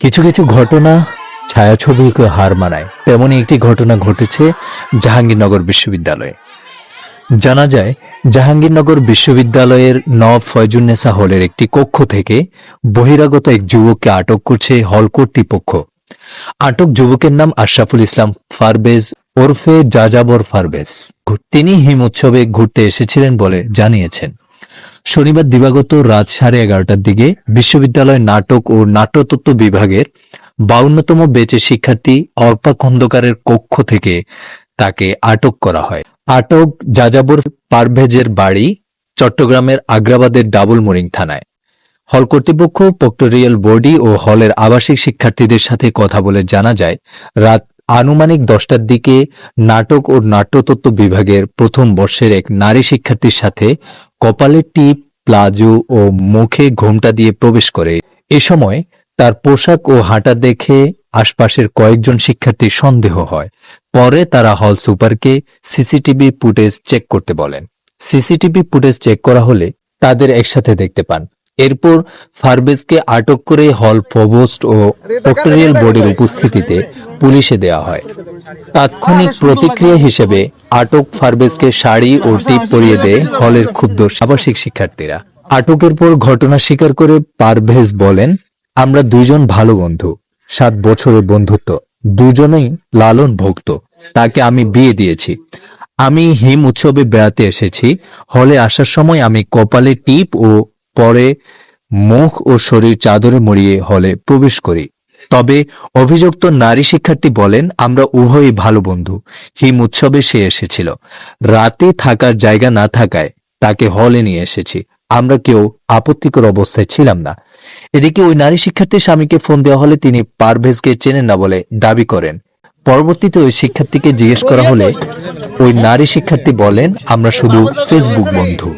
কিছু কিছু ঘটনা ছায়াছবিকে হার মানায়। তেমনই একটি ঘটনা ঘটেছে জাহাঙ্গীরনগর বিশ্ববিদ্যালয়ে। জানা যায়, জাহাঙ্গীরনগর বিশ্ববিদ্যালয়ের নব ফয়জুন্নেসা হলের একটি কক্ষ থেকে বহিরাগত এক যুবককে আটক করছে হল কর্তৃপক্ষ। আটক যুবকের নাম আশরাফুল ইসলাম ফারবেজ ওরফে যাযাবর ফারবেজ। তিনি হিম উৎসবে ঘুরতে এসেছিলেন বলে জানিয়েছেন। শনিবার দিবাগত রাত সাড়ে এগারোটার দিকে বিশ্ববিদ্যালয় নাটক ও নাট্যতত্ত্ব বিভাগের বাউন্নতম বেচে শিক্ষার্থী অর্পা খন্দকারের কক্ষ থেকে তাকে আটক করা হয়। আটক যাযাবর পারভেজের বাড়ি চট্টগ্রামের আগ্রাবাদের ডাবল মোরিং থানায়। হল কর্তৃপক্ষ, প্রক্টোরিয়াল বডি ও হলের আবাসিক শিক্ষার্থীদের সাথে কথা বলে জানা যায়, রাত আনুমানিক দশটার দিকে নাটক ও নাট্যতত্ত্ব বিভাগের প্রথম বর্ষের এক নারী শিক্ষার্থীর সাথে কপালে টিপ, প্লাজো ও মুখে ঘোমটা দিয়ে প্রবেশ করে। এ সময় তার পোশাক ও হাঁটা দেখে আশপাশের কয়েকজন শিক্ষার্থীর সন্দেহ হয়। পরে তারা হল সুপারকে সিসিটিভি ফুটেজ চেক করতে বলেন। সিসিটিভি ফুটেজ চেক করা হলে তাদের একসাথে দেখতে পান। এরপর ফারবেজকে আটক করে হল প্রভোস্ট ও প্রক্টোরিয়াল বোর্ডের উপস্থিতিতে পুলিশে দেওয়া হয়। তাৎক্ষণিক প্রতিক্রিয়া হিসেবে আটক ফারবেজকে শাড়ি ও টিপ পরিয়ে দেয় হলের ক্ষুব্ধ আবাসিক শিক্ষার্থীরা। আটকের পর ঘটনা স্বীকার করে পারভেজ বলেন আমরা দুজন ভালো বন্ধু সাত বছরের বন্ধুত্ব দুজনেই লালন ভক্ত তাকে আমি বিয়ে দিয়েছি। আমি হিম উৎসবে বেড়াতে এসেছি। হলে আসার সময় আমি কপালে টিপ ও পরে মুখ ও শরীর চাদরে মুড়িয়ে হলে প্রবেশ করি। তবে অভিযুক্ত নারী শিক্ষার্থী বলেন, আমরা উভয়ই ভালো বন্ধু। হিম উৎসবে সে এসেছিল। রাতে থাকার জায়গা না থাকায় তাকে হলে নিয়ে এসেছি। আমরা কেউ আপত্তিকর অবস্থায় ছিলাম না। এদিকে ওই নারী শিক্ষার্থীর স্বামীকে ফোন দেওয়া হলে তিনি পারভেজকে চেনেন না বলে দাবি করেন। পরবর্তীতে ওই শিক্ষার্থীকে জিজ্ঞেস করা হলে ওই নারী শিক্ষার্থী বলেন, আমরা শুধু ফেসবুক বন্ধু।